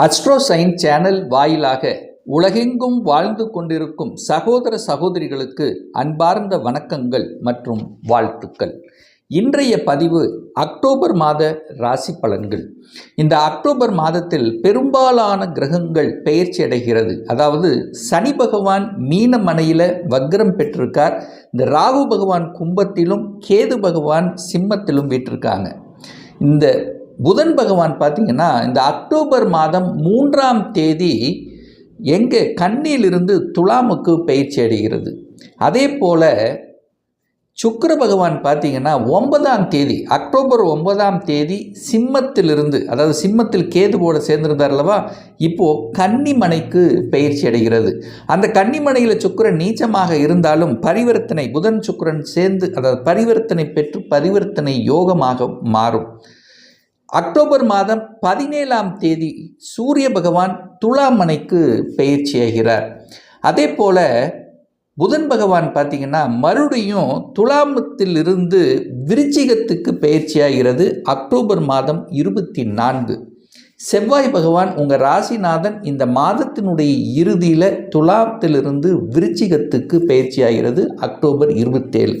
அஸ்ட்ரோசைன் channel வாயிலாக உலகெங்கும் வாழ்ந்து கொண்டிருக்கும் சகோதர சகோதரிகளுக்கு அன்பார்ந்த வணக்கங்கள் மற்றும் வாழ்த்துக்கள். இன்றைய பதிவு அக்டோபர் மாத ராசி பலன்கள். இந்த அக்டோபர் மாதத்தில் பெரும்பாலான கிரகங்கள் பெயர்ச்சி அடைகிறது. அதாவது சனி பகவான் மீன மனையில் வக்ரம் பெற்றிருக்கார். இந்த ராகு பகவான் கும்பத்திலும் கேது பகவான் சிம்மத்திலும் வீற்றிருக்காங்க. இந்த புதன் பகவான் பார்த்தீங்கன்னா இந்த அக்டோபர் மாதம் மூன்றாம் தேதி எங்கே கண்ணியிலிருந்து துலாமுக்கு பயிற்சி அடைகிறது. அதே போல் சுக்கர பகவான் பார்த்தீங்கன்னா ஒன்பதாம் தேதி அக்டோபர் ஒன்பதாம் தேதி சிம்மத்திலிருந்து அதாவது சிம்மத்தில் போல சேர்ந்திருந்தார் அல்லவா இப்போது கன்னிமனைக்கு பயிற்சி அடைகிறது. அந்த கன்னிமனையில் சுக்கிரன் நீச்சமாக இருந்தாலும் பரிவர்த்தனை புதன் சுக்கிரன் சேர்ந்து அதாவது பரிவர்த்தனை பெற்று பரிவர்த்தனை யோகமாக மாறும். அக்டோபர் மாதம் பதினேழாம் தேதி சூரிய பகவான் துலாமனைக்கு பயிற்சியாகிறார் அதே போல் புதன் பகவான் பார்த்தீங்கன்னா மறுபடியும் துலாமத்தில் இருந்து விருச்சிகத்துக்கு பயிற்சியாகிறது அக்டோபர் மாதம் இருபத்தி நான்கு. செவ்வாய் பகவான் உங்கள் ராசிநாதன் இந்த மாதத்தினுடைய இறுதியில் துலாத்திலிருந்து விருச்சிகத்துக்கு பயிற்சியாகிறது அக்டோபர் இருபத்தேழு.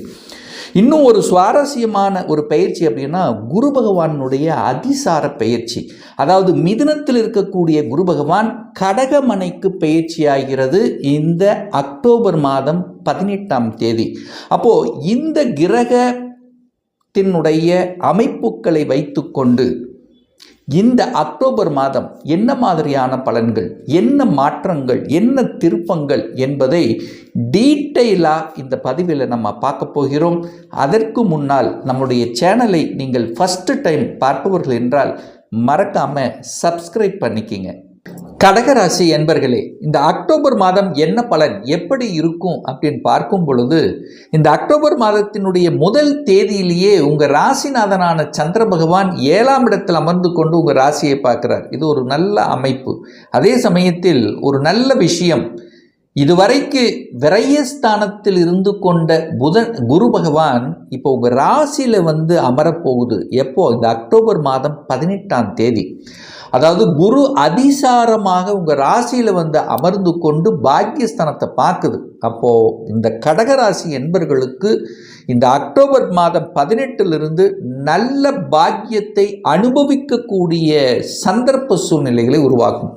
இன்னும் ஒரு சுவாரஸ்யமான ஒரு பயிற்சி அப்படின்னா குரு பகவானுடைய அதிசார பயிற்சி. அதாவது மிதுனத்தில் இருக்கக்கூடிய குரு பகவான் கடகமனைக்கு பயிற்சியாகிறது இந்த அக்டோபர் மாதம் பதினெட்டாம் தேதி. அப்போது இந்த கிரகத்தினுடைய அமைப்புகளை வைத்துக்கொண்டு இந்த அக்டோபர் மாதம் என்ன மாதிரியான பலன்கள் என்ன மாற்றங்கள் என்ன திருப்பங்கள் என்பதை டீட்டெயிலாக இந்த பதிவில் நம்ம பார்க்க போகிறோம். அதற்கு முன்னால் நம்முடைய சேனலை நீங்கள் ஃபஸ்ட்டு டைம் பார்ப்பவர்கள் என்றால் மறக்காமல் சப்ஸ்கிரைப் பண்ணிக்கிங்க. கடகராசி என்பர்களே இந்த அக்டோபர் மாதம் என்ன பலன் எப்படி இருக்கும் அப்படின்னு பார்க்கும் பொழுது இந்த அக்டோபர் மாதத்தினுடைய முதல் தேதியிலேயே உங்கள் ராசிநாதனான சந்திர பகவான் ஏழாம் இடத்தில் அமர்ந்து கொண்டு உங்கள் ராசியை பார்க்குறார். இது ஒரு நல்ல அமைப்பு. அதே சமயத்தில் ஒரு நல்ல விஷயம் இதுவரைக்கு விரயஸ்தானத்தில் இருந்து கொண்ட புதன் குரு பகவான் இப்போ உங்கள் ராசியில் வந்து அமரப்போகுது. எப்போ? இந்த அக்டோபர் மாதம் பதினெட்டாம் தேதி. அதாவது குரு அதிசாரமாக உங்கள் ராசியில் வந்து அமர்ந்து கொண்டு பாக்கியஸ்தானத்தை பார்க்குது. அப்போது இந்த கடகராசி என்பர்களுக்கு இந்த அக்டோபர் மாதம் பதினெட்டிலிருந்து நல்ல பாக்கியத்தை அனுபவிக்கக்கூடிய சந்தர்ப்ப சூழ்நிலைகளை உருவாகும்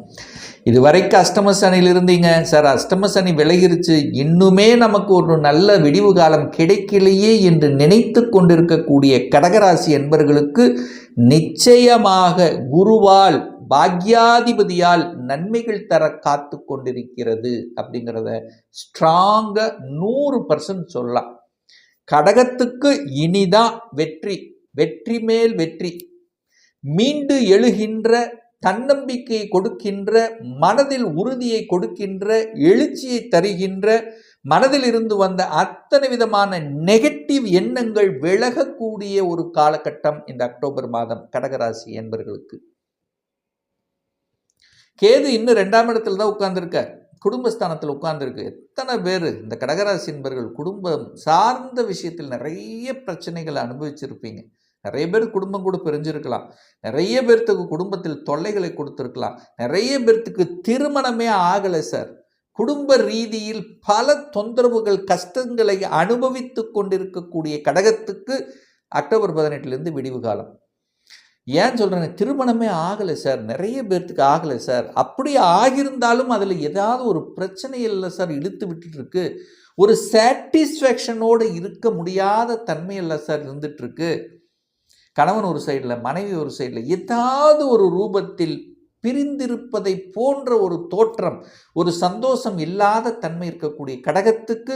இதுவரைக்கும் அஷ்டம சனியில் இருந்தீங்க. சார் அஷ்டம சனி விலகிருச்சு. இன்னுமே நமக்கு ஒரு நல்ல விடிவு காலம் கிடைக்கலையே என்று நினைத்து கொண்டிருக்கக்கூடிய கடகராசி என்பர்களுக்கு நிச்சயமாக குருவால் பாக்யாதிபதியால் நன்மைகள் தர காத்து கொண்டிருக்கிறது அப்படிங்கிறத ஸ்ட்ராங்காக நூறு பர்சன்ட் சொல்லலாம். கடகத்துக்கு இனிதான் வெற்றி. வெற்றி மேல் வெற்றி. மீண்டு எழுகின்ற தன்னம்பிக்கையை கொடுக்கின்ற மனதில் உறுதியை கொடுக்கின்ற எழுச்சியை தருகின்ற மனதில் இருந்து வந்த அத்தனை விதமான நெகட்டிவ் எண்ணங்கள் விலகக்கூடிய ஒரு காலகட்டம் இந்த அக்டோபர் மாதம் கடகராசி என்பர்களுக்கு. கேது இன்னும் ரெண்டாம் இடத்துல தான் உட்கார்ந்துருக்கார். குடும்பஸ்தானத்தில் உட்கார்ந்துருக்கு. எத்தனை பேர் இந்த கடகராசி என்பர்கள் குடும்பம் சார்ந்த விஷயத்தில் நிறைய பிரச்சனைகளை அனுபவிச்சிருப்பீங்க. நிறைய பேர் குடும்பம் கூட பிரிஞ்சிருக்கலாம். நிறைய பேர்த்துக்கு குடும்பத்தில் தொல்லைகளை கொடுத்துருக்கலாம். நிறைய பேர்த்துக்கு திருமணமே ஆகலை சார். குடும்ப ரீதியில் பல தொந்தரவுகள் கஷ்டங்களை அனுபவித்து கொண்டிருக்கக்கூடிய கடகத்துக்கு அக்டோபர் பதினெட்டுலேருந்து விடிவு காலம். ஏன் சொல்கிறேன் திருமணமே ஆகலை சார். நிறைய பேர்த்துக்கு ஆகலை சார். அப்படி ஆகியிருந்தாலும் அதில் ஏதாவது ஒரு பிரச்சனை இல்லை சார். இழுத்து விட்டுட்டுருக்கு ஒரு சாட்டிஸ்ஃபேக்ஷனோடு இருக்க முடியாத தன்மை இல்லை சார் இருந்துகிட்ருக்கு கணவன் ஒரு சைடில் மனைவி ஒரு சைடில் ஏதாவது ஒரு ரூபத்தில் பிரிந்திருப்பதை போன்ற ஒரு தோற்றம் ஒரு சந்தோஷம் இல்லாத தன்மை இருக்கக்கூடிய கடகத்துக்கு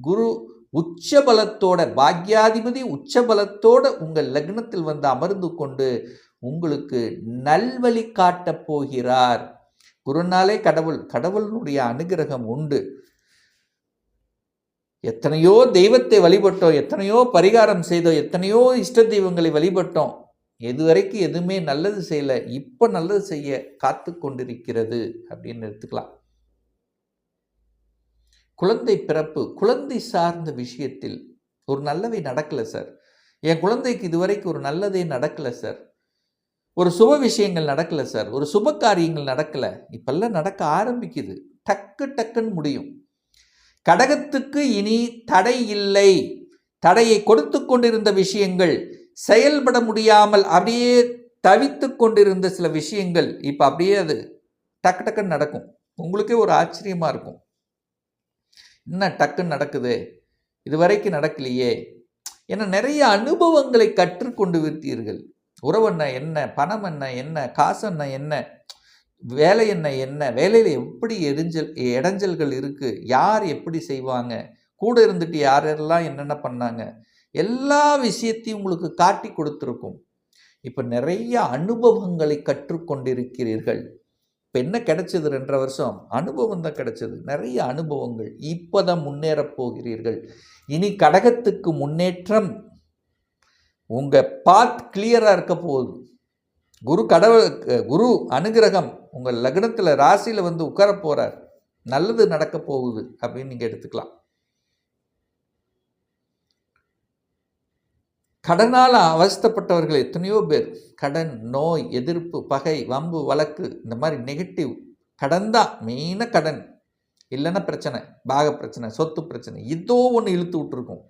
குரு உச்சபலத்தோட பாக்யாதிபதி உச்சபலத்தோட உங்கள் லக்னத்தில் வந்து அமர்ந்து கொண்டு உங்களுக்கு நல்வழி காட்டப் போகிறார். குருநாளே கடவுள் கடவுளுடைய அனுகிரகம் உண்டு. எத்தனையோ தெய்வத்தை வழிபட்டோம் எத்தனையோ பரிகாரம் செய்தோம் எத்தனையோ இஷ்ட தெய்வங்களை வழிபட்டோம். எதுவரைக்கும் எதுவுமே நல்லது செய்யலை இப்போ நல்லது செய்ய காத்து கொண்டிருக்கிறது அப்படின்னு எடுத்துக்கலாம். குழந்தை பிறப்பு குழந்தை சார்ந்த விஷயத்தில் ஒரு நல்லவை நடக்கலை சார் என் குழந்தைக்கு இதுவரைக்கும் ஒரு நல்லதே நடக்கலை சார் ஒரு சுப விஷயங்கள் நடக்கலை சார் ஒரு சுப காரியங்கள் நடக்கலை. இப்பெல்லாம் நடக்க ஆரம்பிக்குது. டக்கு டக்குன்னு முடியும். கடகத்துக்கு இனி தடை இல்லை. தடையை கொடுத்து கொண்டிருந்த விஷயங்கள் செயல்பட முடியாமல் அப்படியே தவித்து கொண்டிருந்த சில விஷயங்கள் இப்போ அப்படியே அது டக்கு டக்குன்னு நடக்கும். உங்களுக்கே ஒரு ஆச்சரியமாக இருக்கும். என்ன டக்குன்னு நடக்குது? இது வரைக்கும் நடக்கலையே. ஏன்னா நிறைய அனுபவங்களை கற்றுக்கொண்டு விட்டீர்கள். உறவென்ன என்ன பணம் என்ன என்ன காசு என்ன என்ன? வேலை என்ன என்ன? வேலையில் எப்படி எரிஞ்சல் இடைஞ்சல்கள் இருக்குது யார் எப்படி செய்வாங்க? கூட இருந்துட்டு யாரெல்லாம் என்னென்ன பண்ணாங்க? எல்லா விஷயத்தையும் உங்களுக்கு காட்டி கொடுத்துருக்கும். இப்போ நிறைய அனுபவங்களை கற்றுக்கொண்டிருக்கிறீர்கள். இப்போ என்ன கிடைச்சது ரெண்டரை வருஷம்? அனுபவம் தான் கிடைச்சது. நிறைய அனுபவங்கள். இப்போ தான் முன்னேறப் போகிறீர்கள். இனி கடகத்துக்கு முன்னேற்றம் உங்கள் பாத் கிளியராக இருக்க போகுது. குரு கடவுள் குரு அனுகிரகம் உங்கள் லக்னத்தில் ராசியில் வந்து உட்கார போகிறார் நல்லது நடக்க போகுது அப்படின்னு நீங்கள் எடுத்துக்கலாம். கடனால் அவஸ்தப்பட்டவர்கள் எத்தனையோ பேர். கடன் நோய் எதிர்ப்பு பகை வம்பு வழக்கு இந்த மாதிரி நெகட்டிவ் கடன் தான் மெயினாக கடன். இல்லைன்னா பிரச்சனை பாக பிரச்சனை சொத்து பிரச்சனை இதோ ஒன்று இழுத்து விட்டுருக்கும்.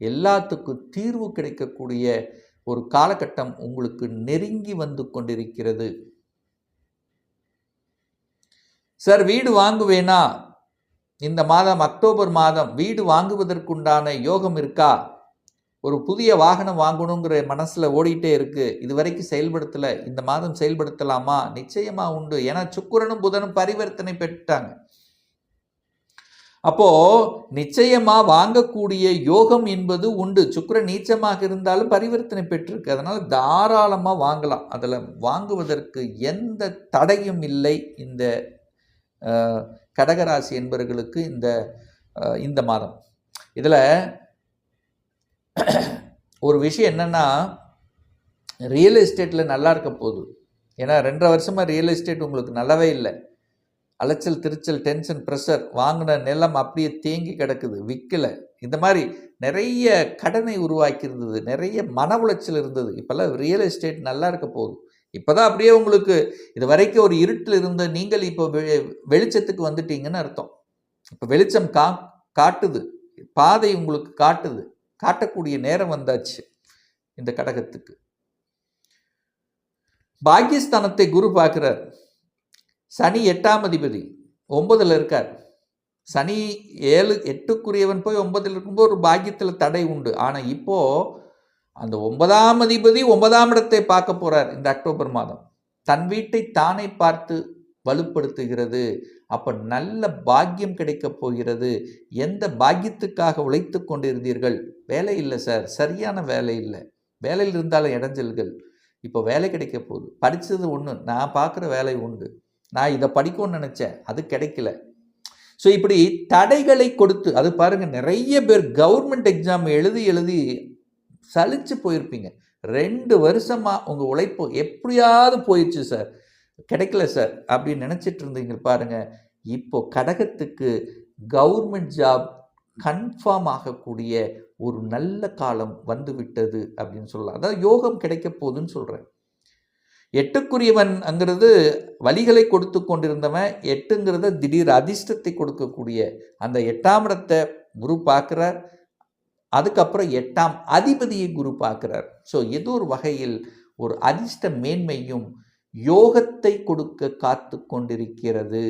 எல்லாத்துக்கும் தீர்வு கிடைக்கக்கூடிய ஒரு காலகட்டம் உங்களுக்கு நெருங்கி வந்து கொண்டிருக்கிறது. சார் வீடு வாங்குவேனா? இந்த மாதம் அக்டோபர் மாதம் வீடு வாங்குவதற்குண்டான யோகம் இருக்கா? ஒரு புதிய வாகனம் வாங்கணுங்கிற மனசில் ஓடிட்டே இருக்குது இது வரைக்கும் செயல்படுத்தலை. இந்த மாதம் செயல்படுத்தலாமா? நிச்சயமாக உண்டு. ஏன்னா சுக்குரனும் புதனும் பரிவர்த்தனை பெற்றாங்க அப்போ நிச்சயமா வாங்கக்கூடிய யோகம் என்பது உண்டு. சுக்கரன் நீச்சமாக இருந்தாலும் பரிவர்த்தனை பெற்றிருக்கு. அதனால தாராளமா வாங்கலாம். அதில் வாங்குவதற்கு எந்த தடையும் இல்லை. இந்த கடகராசி என்பவர்களுக்கு இந்த இந்த மாதம். இதில் ஒரு விஷயம் என்னென்னா ரியல் எஸ்டேட்டில் நல்லா இருக்க போகுது. ஏன்னா ரெண்டரை வருஷமாக ரியல் எஸ்டேட் உங்களுக்கு நல்லாவே இல்லை. அலைச்சல் திருச்சல் டென்ஷன் ப்ரெஷர் வாங்கின நிலம் அப்படியே தேங்கி கிடக்குது விற்கலை இந்த மாதிரி நிறைய கடனை உருவாக்கி இருந்தது நிறைய மன உளைச்சல் இருந்தது. இப்போல்லாம் ரியல் எஸ்டேட் நல்லா இருக்க போகுது. இப்போ தான் அப்படியே உங்களுக்கு இது வரைக்கும் ஒரு இருட்டில் இருந்த நீங்கள் இப்போ வெளிச்சத்துக்கு வந்துட்டீங்கன்னு அர்த்தம். இப்போ வெளிச்சம் கா காட்டுது. பாதை உங்களுக்கு காட்டுது. காட்டக்கூடிய நேரம் வந்தாச்சு இந்த கடகத்துக்கு. பாகிஸ்தானத்தை குரு பார்க்குறார். சனி எட்டாம் அதிபதி ஒன்பதில் இருக்கார். சனி ஏழு எட்டுக்குரியவன் போய் ஒன்பதில் இருக்கும்போது ஒரு பாக்கியத்தில் தடை உண்டு. ஆனால் இப்போது அந்த ஒன்பதாம் அதிபதி ஒன்பதாம் இடத்தை பார்க்க போகிறார் இந்த அக்டோபர் மாதம். தன் வீட்டை தானே பார்த்து வலுப்படுத்துகிறது. அப்போ நல்ல பாக்கியம் கிடைக்கப் போகிறது. எந்த பாக்கியத்துக்காக உழைத்து கொண்டிருந்தீர்கள்? வேலை இல்லை சார். சரியான வேலை இல்லை. வேலையில் இருந்தாலும் இடைஞ்சல்கள். இப்போ வேலை கிடைக்க போகுது. படித்தது ஒன்று நான் பார்க்குற வேலை உண்டு. நான் இதை படிக்கணும்னு நினச்சேன். அது கிடைக்கல. ஸோ இப்படி தடைகளை கொடுத்து அது பாருங்கள் நிறைய பேர் கவர்மெண்ட் எக்ஸாம் எழுதி எழுதி சலிச்சு போயிருப்பீங்க. ரெண்டு வருஷமாக உங்கள் உழைப்பு எப்படியாவது போயிடுச்சு சார் கிடைக்கல சார் அப்படின்னு நினச்சிட்டு இருந்தீங்க பாருங்கள் இப்போ கடகத்துக்கு கவர்மெண்ட் ஜாப் கன்ஃபார்ம் ஆகக்கூடிய ஒரு நல்ல காலம் வந்து விட்டது அப்படின்னு சொல்லலாம். அதாவது யோகம் கிடைக்க போகுதுன்னு சொல்கிறேன் எட்டுக்குரியவன் அங்கிறது வழிகளை கொடுத்து கொண்டிருந்தவன் எட்டுங்கிறத திடீர் அதிர்ஷ்டத்தை கொடுக்கக்கூடிய அந்த எட்டாம் இடத்தை குரு பார்க்குறார். அதுக்கப்புறம் எட்டாம் அதிபதியை குரு பார்க்குறார். ஸோ ஏதோ ஒரு வகையில் ஒரு அதிர்ஷ்ட மேன்மையும் யோகத்தை கொடுக்க காத்து கொண்டிருக்கிறது.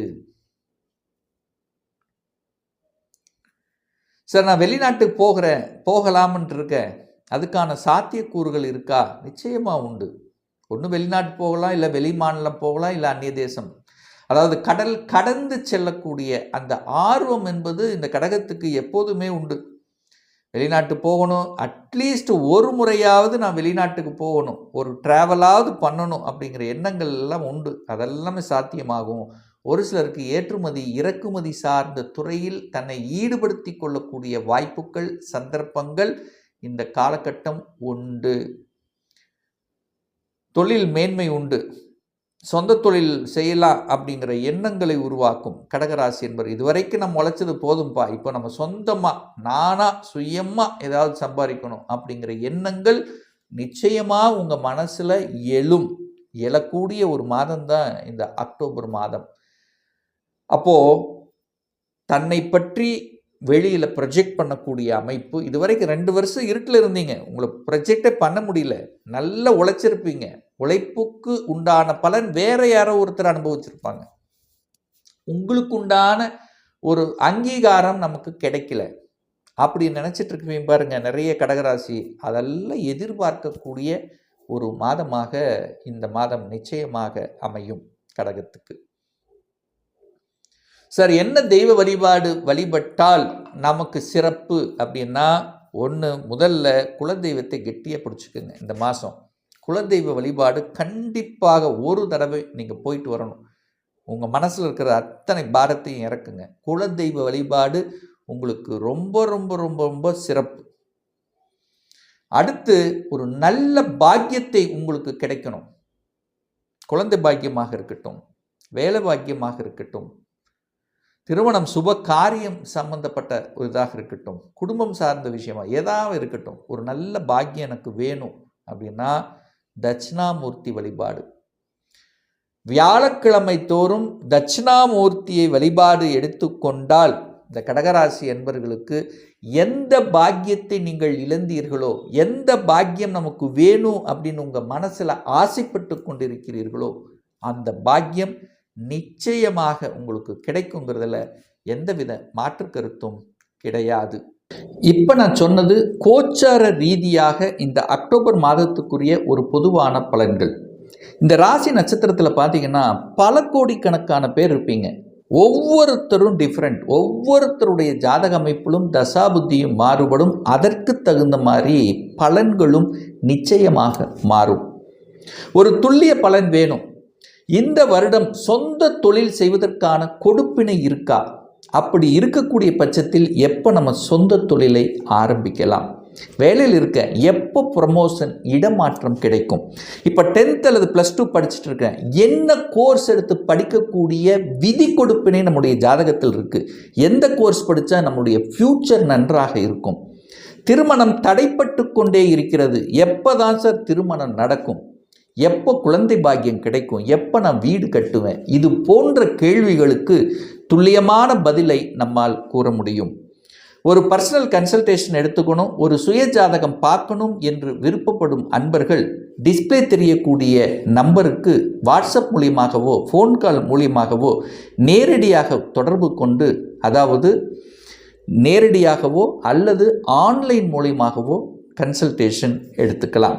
சார் நான் வெளிநாட்டுக்கு போகிறேன் போகலாம்ன்ட்டு இருக்கேன். அதுக்கான சாத்தியக்கூறுகள் இருக்கா? நிச்சயமாக உண்டு. ஒன்று வெளிநாட்டு போகலாம் இல்லை வெளி மாநிலம் போகலாம் இல்லை அந்நிய தேசம். அதாவது கடல் கடந்து செல்லக்கூடிய அந்த ஆர்வம் என்பது இந்த கடகத்துக்கு எப்போதுமே உண்டு. வெளிநாட்டு போகணும் அட்லீஸ்ட் ஒரு முறையாவது நான் வெளிநாட்டுக்கு போகணும் ஒரு ட்ராவலாவது பண்ணணும் அப்படிங்கிற எண்ணங்கள் எல்லாம் உண்டு. அதெல்லாமே சாத்தியமாகும். ஒரு சிலருக்கு ஏற்றுமதி இறக்குமதி சார்ந்த துறையில் தன்னை ஈடுபடுத்தி கொள்ளக்கூடிய வாய்ப்புகள் சந்தர்ப்பங்கள் இந்த காலகட்டம் உண்டு. தொழில் மேன்மை உண்டு. சொந்த தொழில் செய்யலாம் அப்படிங்கிற எண்ணங்களை உருவாக்கும் கடகராசி என்பவர் இதுவரைக்கும் நம்ம உழைச்சது போதும்பா. இப்போ நம்ம சொந்தமாக நானாக சுயமாக ஏதாவது சம்பாதிக்கணும் அப்படிங்கிற எண்ணங்கள் நிச்சயமாக உங்கள் மனசில் எழும். எழக்கூடிய ஒரு மாதம் தான் இந்த அக்டோபர் மாதம். அப்போது தன்னை பற்றி வெளியில் ப்ரொஜெக்ட் பண்ணக்கூடிய அமைப்பு. இது வரைக்கும் ரெண்டு வருஷம் இருட்டில் இருந்தீங்க. உங்களை ப்ரொஜெக்டே பண்ண முடியல. நல்லா உழைச்சிருப்பீங்க. உழைப்புக்கு உண்டான பலன் வேற யாரோ ஒருத்தர் அனுபவிச்சிருப்பாங்க. உங்களுக்கு உண்டான ஒரு அங்கீகாரம் நமக்கு கிடைக்கல. அப்படி நினச்சிட்டு இருக்கவே பாருங்க நிறைய கடகராசி அதெல்லாம் எதிர்பார்க்கக்கூடிய ஒரு மாதமாக இந்த மாதம் நிச்சயமாக அமையும் கடகத்துக்கு. சார் என்ன தெய்வ வழிபாடு வழிபட்டால் நமக்கு சிறப்பு அப்படின்னா ஒன்று முதல்ல குலதெய்வத்தை கெட்டியாக பிடிச்சிக்குங்க இந்த மாதம் குலதெய்வ வழிபாடு கண்டிப்பாக ஒரு தடவை நீங்கள் போயிட்டு வரணும். உங்கள் மனசில் இருக்கிற அத்தனை பாரத்தையும் இறக்குங்க. குலதெய்வ வழிபாடு உங்களுக்கு ரொம்ப ரொம்ப ரொம்ப ரொம்ப சிறப்பு. அடுத்து ஒரு நல்ல பாக்கியத்தை உங்களுக்கு கிடைக்கணும். குழந்தை பாக்கியமாக இருக்கட்டும் வேலை பாக்கியமாக இருக்கட்டும் திருமணம் சுப காரியம் சம்பந்தப்பட்ட ஒரு இதாக இருக்கட்டும் குடும்பம் சார்ந்த விஷயமா ஏதாவது இருக்கட்டும் ஒரு நல்ல பாக்கியம் எனக்கு வேணும் அப்படின்னா தட்சிணாமூர்த்தி வழிபாடு. வியாழக்கிழமை தோறும் தட்சிணாமூர்த்தியை வழிபாடு எடுத்துக்கொண்டால் இந்த கடகராசி என்பர்களுக்கு எந்த பாக்கியத்தை நீங்கள் இழந்தீர்களோ எந்த பாக்கியம் நமக்கு வேணும் அப்படின்னு உங்கள் மனசில் ஆசைப்பட்டு கொண்டிருக்கிறீர்களோ அந்த பாக்கியம் நிச்சயமாக உங்களுக்கு கிடைக்குங்கிறதுல எந்தவித மாற்று கருத்தும் கிடையாது. இப்போ நான் சொன்னது கோச்சார ரீதியாக இந்த அக்டோபர் மாதத்துக்குரிய ஒரு பொதுவான பலன்கள். இந்த ராசி நட்சத்திரத்தில் பார்த்தீங்கன்னா பல கோடிக்கணக்கான பேர் இருப்பீங்க. ஒவ்வொருத்தரும் டிஃப்ரெண்ட் ஒவ்வொருத்தருடைய ஜாதக அமைப்பிலும் தசாபுத்தியும் மாறுபடும். அதற்கு தகுந்த மாதிரி பலன்களும் நிச்சயமாக மாறும். ஒரு துல்லிய பலன் வேணும். இந்த வருடம் சொந்த தொழில் செய்வதற்கான கொடுப்பினை இருக்கா? அப்படி இருக்கக்கூடிய பட்சத்தில் எப்போ நம்ம சொந்த தொழிலை ஆரம்பிக்கலாம்? வேலையில் இருக்க எப்போ ப்ரமோஷன் இடமாற்றம் கிடைக்கும்? இப்போ டென்த் அல்லது ப்ளஸ் டூ படிச்சுட்டு இருக்கேன். என்ன கோர்ஸ் எடுத்து படிக்கக்கூடிய விதி கொடுப்பினை நம்முடைய ஜாதகத்தில் இருக்குது எந்த கோர்ஸ் படித்தா நம்முடைய ஃப்யூச்சர் நன்றாக இருக்கும்? திருமணம் தடைப்பட்டு கொண்டே இருக்கிறது. எப்போ தான் சார் திருமணம் நடக்கும்? எப்போ குழந்தை பாக்கியம் கிடைக்கும்? எப்போ நான் வீடு கட்டுவேன்? இது போன்ற கேள்விகளுக்கு துல்லியமான பதிலை நம்மால் கூற முடியும். ஒரு பர்சனல் கன்சல்டேஷன் எடுத்துக்கணும் ஒரு சுய ஜாதகம் பார்க்கணும் என்று விருப்பப்படும் அன்பர்கள் டிஸ்பிளே தெரியக்கூடிய நம்பருக்கு வாட்ஸ்அப் மூலியமாகவோ ஃபோன் கால் மூலியமாகவோ நேரடியாக தொடர்பு கொண்டு அதாவது நேரடியாகவோ அல்லது ஆன்லைன் மூலியமாகவோ கன்சல்டேஷன் எடுத்துக்கலாம்.